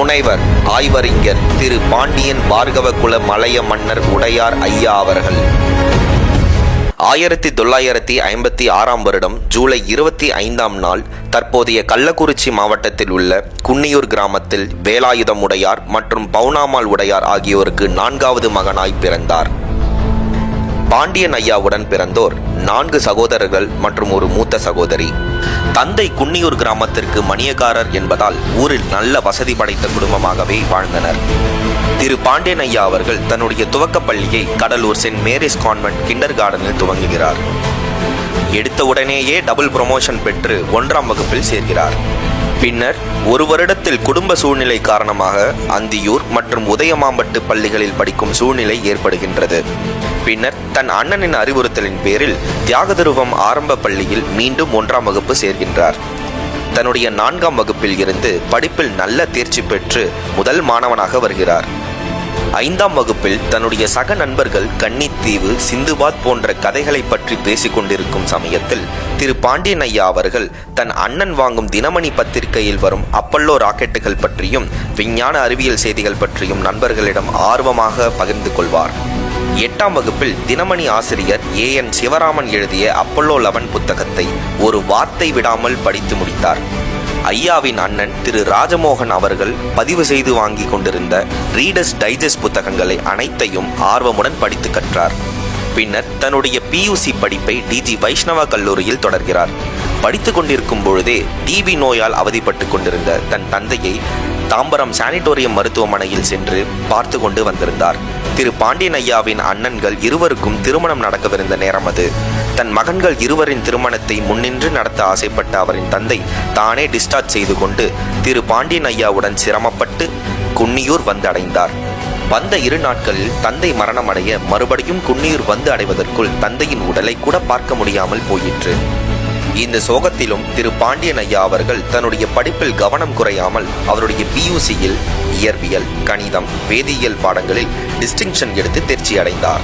முனைவர் ஆய்வறிஞர் திரு பாண்டியன் பார்கவகுல மலைய மன்னர் உடையார் ஐயா அவர்கள். ஆயிரத்தி தொள்ளாயிரத்தி ஐம்பத்தி ஆறாம் வருடம் ஜூலை இருபத்தி ஐந்தாம் நாள் தற்போதைய கள்ளக்குறிச்சி மாவட்டத்தில் உள்ள குன்னியூர் கிராமத்தில் வேலாயுதம் உடையார் மற்றும் பவுனாமால் உடையார் ஆகியோருக்கு நான்காவது மகனாய் பிறந்தார். பாண்டியன் ஐயாவுடன் பிறந்தோர் நான்கு சகோதரர்கள் மற்றும் ஒரு மூத்த சகோதரி. தந்தை குன்னியூர் கிராமத்திற்கு மணியக்காரர் என்பதால் ஊரில் நல்ல வசதி படைத்த குடும்பமாகவே வாழ்ந்தனர். திரு பாண்டியன் ஐயா அவர்கள் தன்னுடைய துவக்கப் பள்ளியை Cuddalore saint Mary's convent kinder கார்டனில் துவங்குகிறார். எடுத்த உடனேயே டபுள் ப்ரொமோஷன் பெற்று ஒன்றாம் வகுப்பில் சேர்கிறார். பின்னர் ஒரு வருடத்தில் குடும்ப சூழ்நிலை காரணமாக அந்தியூர் மற்றும் உதயமாம்பட்டு பள்ளிகளில் படிக்கும் சூழ்நிலை ஏற்படுகின்றது. பின்னர் தன் அண்ணனின் அறிவுறுத்தலின் பேரில் தியாகதுருவம் ஆரம்ப பள்ளியில் மீண்டும் ஒன்றாம் வகுப்பு சேர்கின்றார். தன்னுடைய நான்காம் வகுப்பில் இருந்து படிப்பில் நல்ல தேர்ச்சி பெற்று முதல் மாணவனாக வருகிறார். ஐந்தாம் வகுப்பில் தன்னுடைய சக நண்பர்கள் கன்னித்தீவு சிந்துபாத் போன்ற கதைகளை பற்றி பேசிக் கொண்டிருக்கும் சமயத்தில் திரு. பாண்டியன் ஐயா அவர்கள் தன் அண்ணன் வாங்கும் தினமணி பத்திரிகையில் வரும் அப்பல்லோ ராக்கெட்டுகள் பற்றியும் விஞ்ஞான அறிவியல் செய்திகள் பற்றியும் நண்பர்களிடம் ஆர்வமாக பகிர்ந்து கொள்வார். எட்டாம் வகுப்பில் தினமணி ஆசிரியர் ஏ. என். சிவராமன் எழுதிய அப்பல்லோ லெவன் புத்தகத்தை ஒரு வார்த்தை விடாமல் படித்து முடித்தார். ஐயாவின் அண்ணன் திரு ராஜமோகன் அவர்கள் பதிவு செய்து வாங்கி கொண்டிருந்த ரீடர்ஸ் டைஜஸ்ட் புத்தகங்களை அனைத்தையும் ஆர்வமுடன் படித்து கற்றார். பின்னர் தன்னுடைய பியூசி படிப்பை டிஜி வைஷ்ணவா கல்லூரியில் தொடர்கிறார். படித்து கொண்டிருக்கும் பொழுதே டிபி நோயால் அவதிப்பட்டு கொண்டிருந்த தன் தந்தையை தாம்பரம் சானிட்டோரியம் மருத்துவமனையில் சென்று பார்த்து கொண்டு வந்திருந்தார். திரு பாண்டியன் ஐயாவின் அண்ணன்கள் இருவருக்கும் திருமணம் நடக்கவிருந்த நேரம் அது. தன் மகன்கள் இருவரின் திருமணத்தை முன்னின்று நடத்த ஆசைப்பட்ட அவரின் தந்தை தானே டிஸ்சார்ஜ் செய்து கொண்டு திரு பாண்டியன் ஐயாவுடன் சிரமப்பட்டு குன்னியூர் வந்து அடைந்தார். வந்த இரு நாட்களில் தந்தை மரணமடைய மறுபடியும் குன்னியூர் வந்து அடைவதற்குள் தந்தையின் உடலை கூட பார்க்க முடியாமல் போயிற்று. இந்த சோகத்திலும் திரு பாண்டியன் ஐயா அவர்கள் தன்னுடைய படிப்பில் கவனம் குறையாமல் அவருடைய பியூசியில் இயற்பியல் கணிதம் வேதியியல் பாடங்களில் டிஸ்டிங்ஷன் எடுத்து தேர்ச்சி அடைந்தார்.